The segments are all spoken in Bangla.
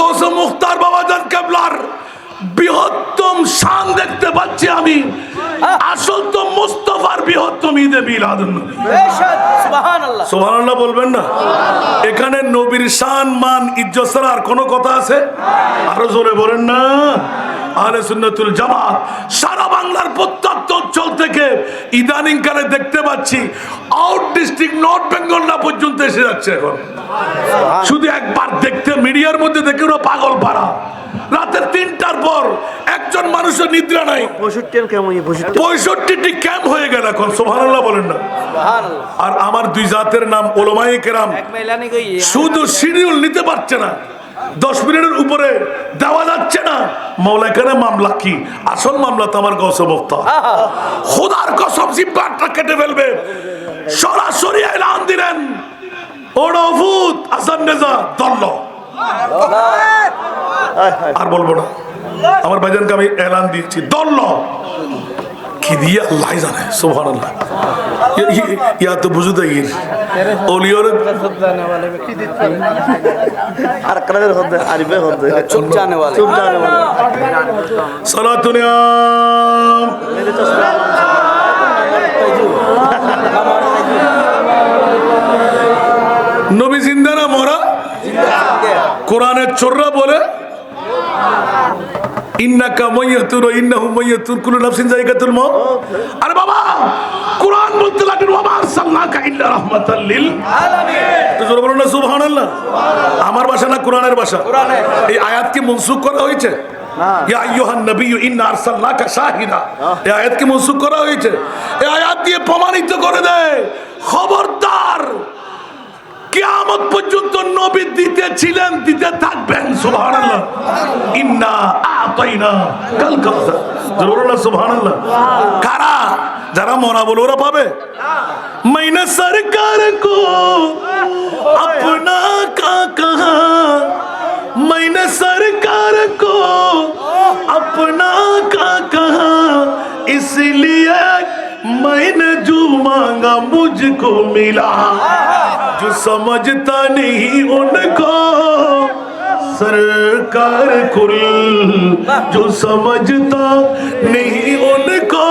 গৌসে মুখতার বাবাজান কেবলার বৃহত্তম শান দেখতে পাচ্ছি আমি। আসল তো মুস্তফার বৃহত্তম ঈদে মিলাদুন নবী। সুবহানাল্লাহ। বলবেন না? এখানে নবীর শান মান ইজ্জত ছাড়া আর কোনো কথা আছে? আরও জোরে বলেন না। আহলে সুন্নাতুল জামাত সারা বাংলার প্রত্যন্ত অঞ্চল থেকে ইদানিং কালে দেখতে পাচ্ছি আউট ডিস্ট্রিক্ট নর্থ বেঙ্গল না পর্যন্ত এসে যাচ্ছে এখন। শুধু একবার দেখতে মিডিয়ার মধ্যে দেখে ওরা পাগল পাড়া। রাতের তিনটার পর একজন মানুষের নিদ্রা নাই। পঁয়ষট্টি পঁয়ষট্টিটি ক্যাম্প হয়ে গেল এখন? সোহানাল্লাহ বলেন না। আর আমার দুই জাতের নাম ওলমাই কেরাম। শুধু শিডিউল নিতে পারছে না। দশ মিনিটের উপরে দেওয়া যাচ্ছে না। মৌলাইখানে মামলা কি? আসল মামলা তো আমার গৌসে বক্তা। খোদার কসম জিব্বারটা কেটে ফেলবে। সরাসরি এলান দিলেন। ওরা ভূত আসান নেজা দল্ল। আর বলব না। আমার ভাইজানকে আমি এলান দিয়েছি দল্ল। কি দিয়ে আল্লাহ জানে সোহান আল্লাহ ইয়া তো বুঝু দেয় ওলিওর আর কাদের হতে আরবে হতে? চুপ জানে वाले চুপ জানে বলে সালাতুনিয়াম মেরে চশমা কোরআনের চোররা বলে ইন্নাকা মাইয়াতুর ওয়া ইন্নাহু মাইয়াতুর কুল্লু নাফসিন যায়িকাতুল মউত। আরে বাবা কোরআন বলতে লাগেন ওয়া মা আরসালনাকা ইল্লা রাহমাতাল লিল তো জোরে বলুন না সুবহানাল্লাহ। আমার ভাষা না কোরআনের ভাষা? এই আয়াত কি মনসুখ করা হয়েছে? ইয়া আইয়ুহান নবিয়্যু ইন্না আরসালনাকা শাহিদা। এই আয়াত কি মনসুখ করা হয়েছে? এই আয়াত দিয়ে প্রমাণিত করে দেয় খবরদার কিয়ামত পর্যন্ত নবী দিতে ছিলেন দিতে থাকবেন সুবহানাল্লাহ ইন্না আতাইনা কাল কাউসার জোরে না সুবহানাল্লাহ কারা যারা মরা বলে ওরা পাবে मैंने सरकार को अपना का कहा मैंने सरकार को अपना का कहा इसलिए मैंने जो मांगा मुझको मिला جو سمجھتا نہیں ان کو۔ سرکار کل جو سمجھتا نہیں ان کو۔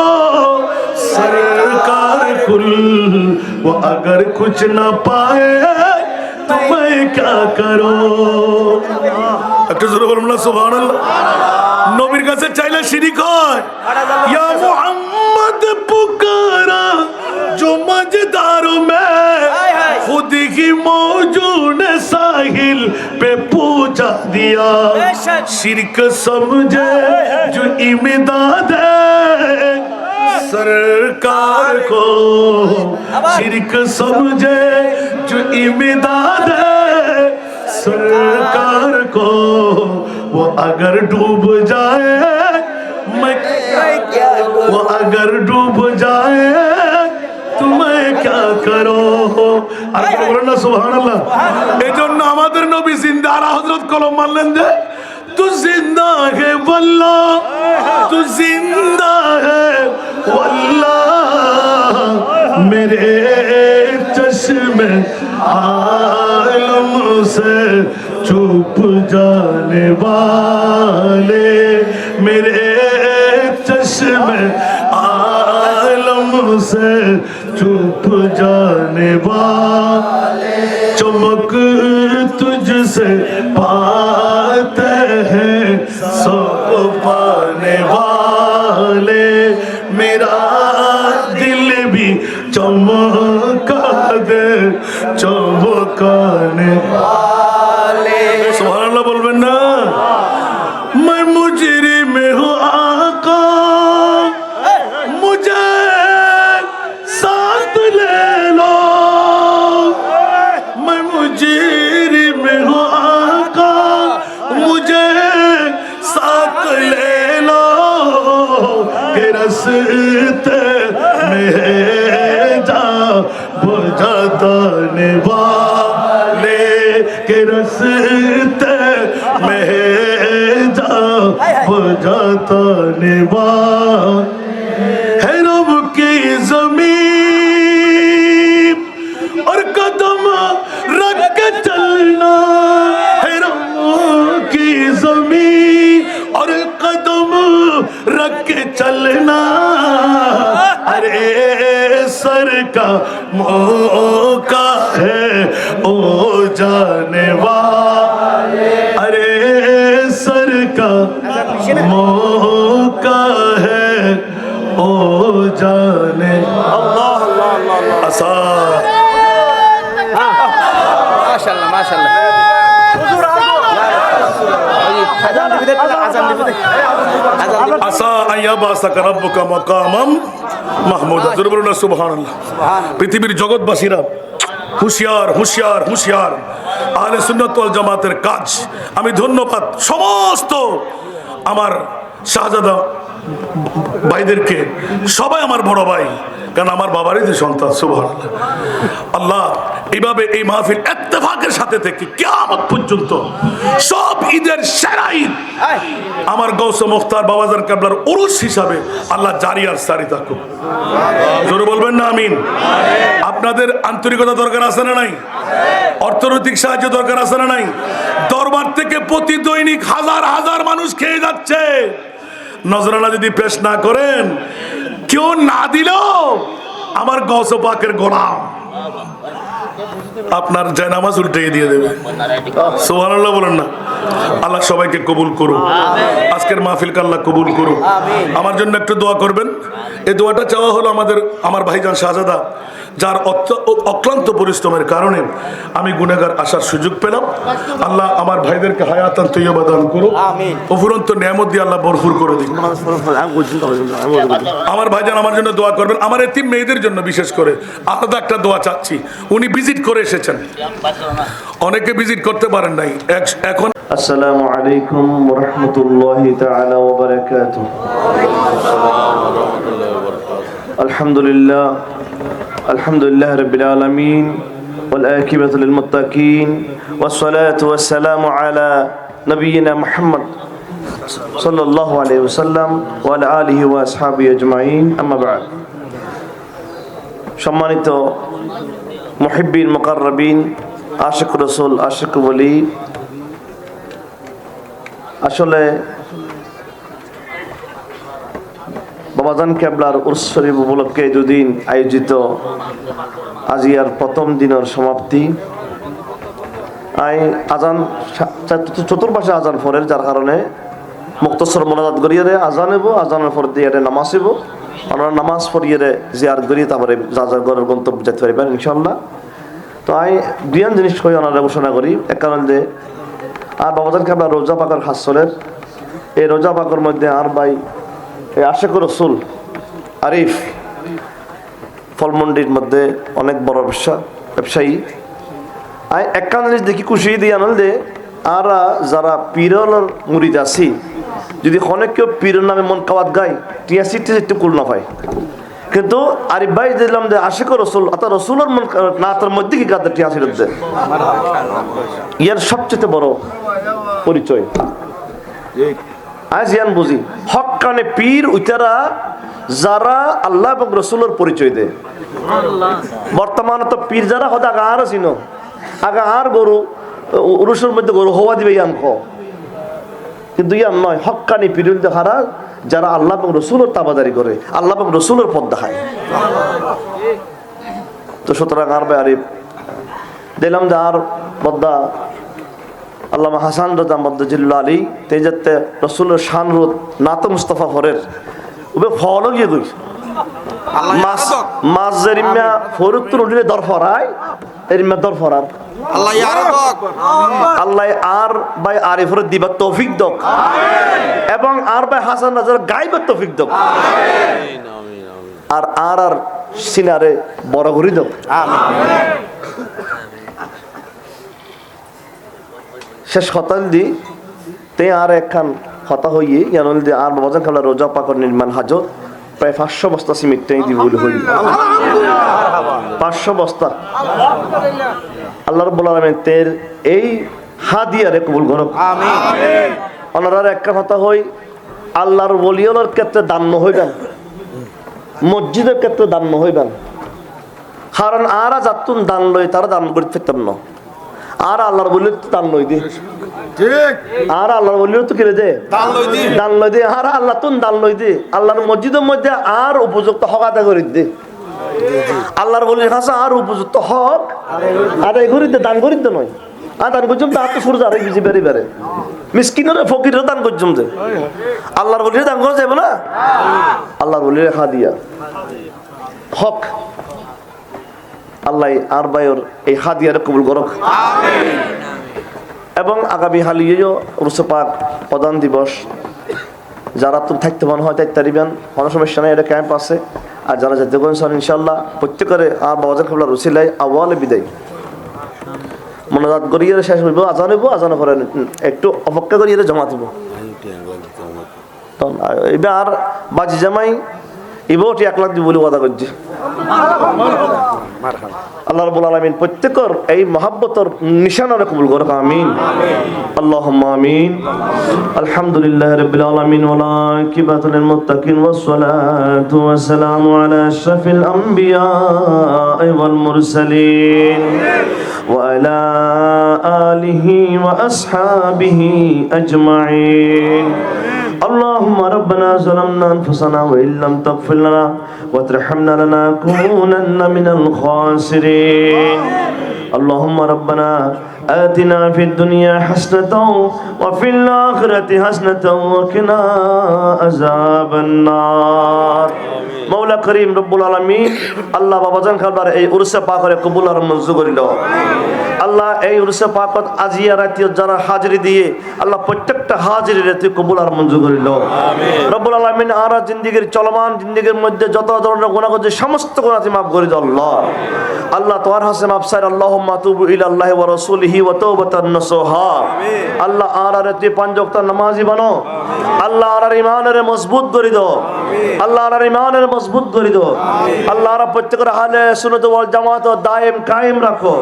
سرکار کل وہ اگر کچھ نہ پائے تو میں کیا کروں؟ اکٹھے ضرور بولنا سبحان اللہ۔ نبیر کا سے چاہیے شریک کار یا محمد پکارا، جو مجداروں میں خود ہی موجود نے ساحل پہ پوچھا دیا۔ شرک سمجھے جو امداد ہے۔ سرکار کو شرک سمجھے جو امداد ہے۔ سرکار کو وہ اگر ڈوب جائے وہ اگر ڈوب جائے আর কি বলেন না সুবহানাল্লাহ এই জন্য আমাদের নবী জিন্দা আর হযরত কলম মানলেন যে তু জিন্দা হে বল্লাহ তু জিন্দা হে वल्लाह मेरे चश्मे आलम से चुप जाने वाले मेरे चश्मे आलम से चुप जाने वाले चमक तुझसे زنجیر میں ہو آقا، مجھے ساتھ لے لو کہ رستے میں جا، بجا دانے والے کہ رستے میں جا، بجا دانے والے رکھ کے چلنا۔ ارے سر کا موقع ہے او جانے والے۔ ارے سر کا موقع ہے او جانے اللہ اللہ اللہ ماشاءاللہ۔ ماشاءاللہ পৃথিবীর জগৎবাসীরা হুঁশিয়ার হুঁশিয়ার হুঁশিয়ার। আহলে সুন্নাত ওয়াল জামাতের কাজ। আমি ধন্যবাদ সমস্ত আমার শাহজাদা ভাইদেরকে। সবাই আমার বড় ভাই কারণ আমার বাবারই যে সন্তান সুবহানাল্লাহ। আল্লাহ এইভাবে এই মাহফিল ইত্তেফাকের সাথে থেকে কিয়ামত পর্যন্ত সব ঈদের সেরা ঈদ আমার গৌস মুখতার বাবাজান কাবলার উরুস হিসাবে আল্লাহ জারি আর সারি থাকুক। জোরে বলবেন না আমিন। আপনাদের আন্তরিকতা দরকার আছে না নাই? অর্থনৈতিক সাহায্য দরকার আছে না নাই? দরবার থেকে প্রতি দৈনিক হাজার হাজার মানুষ খেয়ে যাচ্ছে। নজরানা যদি পেশ না করেন কেউ না দিলেও আমার গৌস পাকের গোলাম। আপনার জায়নামাজ উল্টে দিয়ে দেবে। সোহানাল্লাহ বলেন না। আল্লাহ সবাইকে কবুল করুন আজকের মাহফিল আল্লাহ কবুল করুন আমার জন্য একটু দোয়া করবেন। এই দোয়াটা চাওয়া হলো আমাদের আমার ভাইজান শাহজাদা। যার অক্লান্ত পরিশ্রমের কারণে আমি গুণাগার আসার সুযোগ পেলাম। আল্লাহ আমার ভাইদেরকে হায়াতান তৈয়বাদান করুক। অফুরন্ত নিয়ামত দিয়ে আল্লাহ ভরপুর করে দিন আমার ভাইজান আমার জন্য দোয়া করবেন। আমার এতিম মেয়েদের জন্য বিশেষ করে আলাদা একটা দোয়া চাচ্ছি। উনি ভিজিট করে এসেছেন। অনেকে ভিজিট করতে পারেন নাই। এখন আসসালামু আলাইকুম রহমতুল্লাহি তাআলা ওয়া বারাকাতুহু। আলহামদুলিল্লাহ। الحمد لله رب العالمين والآكبة للمتقين والصلاة والسلام على نبينا محمد صلى الله عليه وسلم وعلى آله وأصحابه أجمعين أما بعد সম্মানিত মুহিব্বিন মুকাররবিন আশিক রসুল আশিক বলি আসলে বাবাজান কেবলার উর্স শরীফ উপলক্ষে দুদিন আয়োজিত আজিয়ার প্রথম দিনের সমাপ্তি। আই আজান চতুর্পাশে আজান ফরের, যার কারণে মুক্তসর মোনাজাত করিয়ে আজান এবো, আজানের পর দিয়ে নামাজ এবো। আমরা নামাজ পড়িয়ে জিয়ার করিয়ে তারপরে যা যা গন্তব্য যেতে পারিবেন ইনশাল্লাহ তো আই দুইয়ান জিনিস কই ওনারা ঘোষণা করি। এক কারণ যে, আর বাবাজানকে আমরা রোজা পাকার হাসলের এই রোজা পাকার মধ্যে আর ভাই আশেক রসুল আরিফ ফলমন্ডির মধ্যে অনেক বড় ব্যবসা, ব্যবসায়ী। আর একখান জিনিস দেখি খুশি দিয়ে আনল আর যারা পিরলের মুড়িদ আছি, যদি অনেক কেউ পীরের নামে মন কাওয়াত গায় টিয়াসি একটু কুল না পায় কিন্তু আরিফ ভাই দিলাম যে আশেক রসুল, অর্থাৎ রসুলের মন না, তার মধ্যে কি গাদের টিয়াসির দে ইয়ার সবচেয়ে বড় পরিচয়। আজ ইয়ান বুঝি। হকানে পীর উইতারা যারা আল্লাহ এবং রসুলের পরিচয় দেয়। বর্তমানে তো পীর যারা হতে আগা আর ছিল আগা আর গরু উরুষের মধ্যে গরু হওয়া দিবে ইয়ান খ কিন্তু ইয়ান নয় হকানি পীর দেখারা যারা আল্লাহ এবং রসুলের তাবাদারি করে, আল্লাহ এবং রসুলের পথ দেখায়। তো সুতরাং আর ভাই আরিফ, দিলাম যে আর বদ্দা আল্লামা হাসান রাজা মদ্দজিল্লা আলী তেজাতে রসুলের শান রোদ নাত মুস্তফা ফরের ওবে ফল গিয়ে গই মাছ মাছ যেরিমা ফরুত্তর উঠিলে দর ফরায় এরিমা দর ফরার। আল্লাহ আর আরিফর তৌফিক দক। এবং আর হাসান রাজার গাইবার তৌফিক দক। আর আর আর সিনারে বড় ঘুরি দক। শেষ হতাল দি তে আর একখান হতা হইয়ে ইয়ানুল দি আর বাবাজান কামলা রোজা পাকর নির্মাণ হাজত প্রায় পাঁচশো বস্তা সিমেন্ট টেনে দিব বলে হইল। পাঁচশো বস্তা। আল্লাহর বলার তের এই হাদিয়ারে কবুল করো ওনার একটা কথা হই আল্লাহর বলিয়নের ক্ষেত্রে দান্য হইবেন মসজিদের ক্ষেত্রে দান্য হইবেন কারণ আরা যাতুন দান লই তারা দান করতে পারতাম না। আর আল্লাহর বলি দান লই দি। ঠিক। আর আল্লাহর বলিও তো কিরে দে। দান লই দি। দান লই দে। আর আল্লাহ তুন দান লই দে। আল্লাহর মসজিদের মধ্যে আর উপযুক্ত হক আদায় করে দে। আল্লাহর বলি কাছে আর উপযুক্ত হক আদায় করি দে। দান করি দে নয়। আর দান করছুম তা তো সূর্য আরে বিজি বেরি বেড়ে। মিসকিনের ফকিরের দান করছুম যে আল্লাহর বলি দান করা যাবে না? আল্লাহর বলি রেখা দিয়া হক। আল্লাহ আর বায়র এই হাদিয়ারে কবুল করক এবং আগামী হালিয়েও রুসে পাক প্রধান দিবস যারা তো থাকতে মনে হয় তাই তারিবেন কোনো সমস্যা নেই এটা ক্যাম্প আছে আর যারা যেতে করেন ইনশাল্লাহ প্রত্যেকের আর বাবাজার খাবলা রুসিলাই আওয়ালে বিদায় মনোজাত করিয়ে শেষ হইব আজান হইব আজান করে একটু অপেক্ষা করিয়ে জমা দিব এবার আর বাজি জামাই এবার এক লাখ দিব বলে কথা করছি আল্লাহ রাব্বুল আলামিন প্রত্যেকর এই মহাব্বতর নিশানারে কবুল করুক আমিন আল্লাহুম্মা আমিন আলহামদুলিল্লাহি রাব্বিল আলামিন ওয়া আকিবাতুল লিল মুত্তাকিন ওয়াস সালাতু ওয়াস সালামু আলা আশরাফিল আমবিয়া ওয়াল মুরসালিন وعلى آله وأصحابه أجمعين اللهم ربنا ظلمنا أنفسنا وإن لم تغفر لنا وترحمنا لنكونن من الخاسرين اللهم ربنا آتنا في الدنيا حسنة وفي الآخرة حسنة وقنا عذاب النار মৌলা করিম রব্বুল আলমিন আল্লাহ বাবাজান খাবার এই উরসে পাকরে কবুল আর মঞ্জুর করিল। আল্লাহ এই উরসে পাকত আজিয়া রাতীয় যারা হাজিরি দিয়ে আল্লাহ প্রত্যেকটা হাজিরি রাতে কবুল আর মঞ্জুর করিল। রব্বুল আলমিন আর জিন্দিগির চলমান জিন্দিগির মধ্যে যত ধরনের গুণা করছে সমস্ত গুণাতি মাফ করে দাও আল্লাহ। আল্লাহ তোয়ার হাসে মাফসার আল্লাহ মাতুবু ইলা আল্লাহ ওয়া রাসূলিহি ওয়া তাওবাতান নসুহা আল্লাহ আর আর তুই পাঁচ ওয়াক্ত নামাজি বানো। আল্লাহ আর ইমানের মজবুত করে দাও। আল্লাহ আর ইমানের মজবুত করে দো আল্লাহ আর প্রত্যেকের হালে সুনত ওয়াল জামাত ও দায়েম কায়েম রাখো।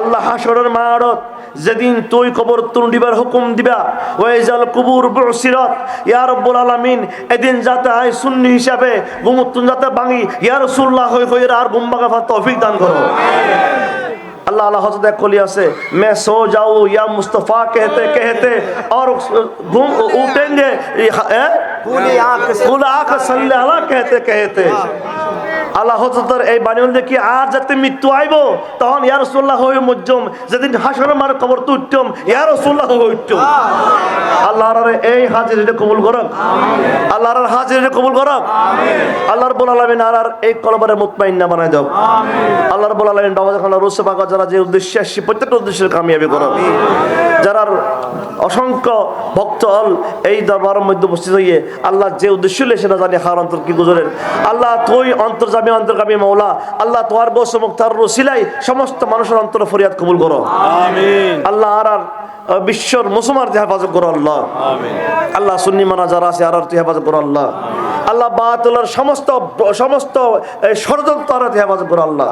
আল্লাহ হাসরের মারত যেদিন তুই কবর তুন্ডিবার হুকুম দিবা ওয়াইজাল কুবুর বসিরত ইয়া রব্বুল আলামিন এদিন যাতে আয় সুন্নি হিসাবে গুমুত্তুন যাতে ভাঙি ইয়া রাসূলুল্লাহ হই হই আর গুম্বাগা তৌফিক দান করো। اللہ اللہ حضرت کھلی سے میں যাও ইয়া یا কেহতে کہتے کہتے اور اٹھیں گے کھول آنکھ صلی اللہ کہتے کہتے۔ ہاں۔ আল্লাহ হজরতের এই বাণী অনুযায়ী কি আর যাতে মৃত্যু আইব। তখন ইয়া রসুল্লাহ হয়ে মজ্জম, যেদিন হাসর মার কবর তো উঠতম, ইয়া রসুল্লাহ হয়ে উঠতম। আল্লাহর এই হাজিরিটা কবুল করক। আল্লাহর হাজিরিটা কবুল করক। আল্লাহর বল আলমিন আর এই কলবারে মুতমাইন্না বানাই দাও। আল্লাহর বল আলমিন বাবা যখন রসে পাকা যারা যে উদ্দেশ্যে আসছি, প্রত্যেকটা উদ্দেশ্যের কামিয়াবি করক। যারা অসংখ্য ভক্ত হল এই দরবারের মধ্যে উপস্থিত হইয়ে, আল্লাহ যে উদ্দেশ্য সেটা জানি হার অন্তর কি গুজরেন আল্লাহ তুই অন্তর্জামী অন্তর্গামী মৌলা আল্লাহ তোয়ার বস মুক্তার রসিলাই সমস্ত মানুষের অন্তর ফরিয়াদ কবুল করো। আল্লাহ আর আর বিশ্বর মুসুমার হেফাজত করো আল্লাহ। আল্লাহ সুন্নি মানা যারা আছে আর আর তুই হেফাজত করো আল্লাহ। আল্লাহ বাতুলের সমস্ত সমস্ত এই ষড়যন্ত্র আর তুই হেফাজত করো আল্লাহ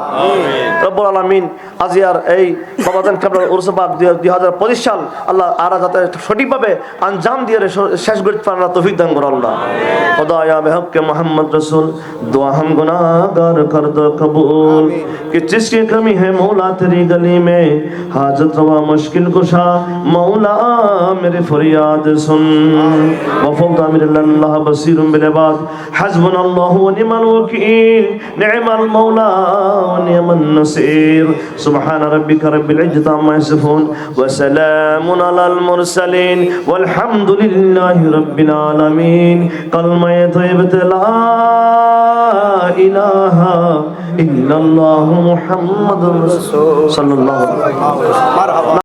রব্বুল আলামিন আজি আর এই বাবাজান কেবল উরসবাগ দুই হাজার পঁচিশ সাল আল্লাহ আর যাতে সঠিকভাবে আঞ্জাম দিয়ে রে- শেষ করতে পারে না তৌফিক দান করো আল্লাহ खुदाया बेहक के मोहम्मद रसूल दुआ हम गुनाहगार कर दो कबूल कि जिसकी कमी है मौला तेरी गली में हाजत रवा मुश्किल कुशा मौला मेरे फरियाद सुन वफौत अमीर अल्लाह बसीर बिलबाद হাসবুনাল্লাহু ওয়া নি'মাল ওয়াকিল, নি'মাল মাওলা ওয়া নি'মান নাসির। সুবহান রাব্বিকা রাব্বিল ইজ্জাতি আম্মা ইয়াসিফুন, ওয়া সালামুন আলাল মুরসালিন ওয়াল হামদুলিল্লাহি রাব্বিল আলামিন। কলমায়ে তাইয়্যিবাতে লা ইলাহা ইল্লাল্লাহু মুহাম্মাদুর রাসূল। সাল্লাল্লাহু আলাইহি ওয়া সাল্লাম।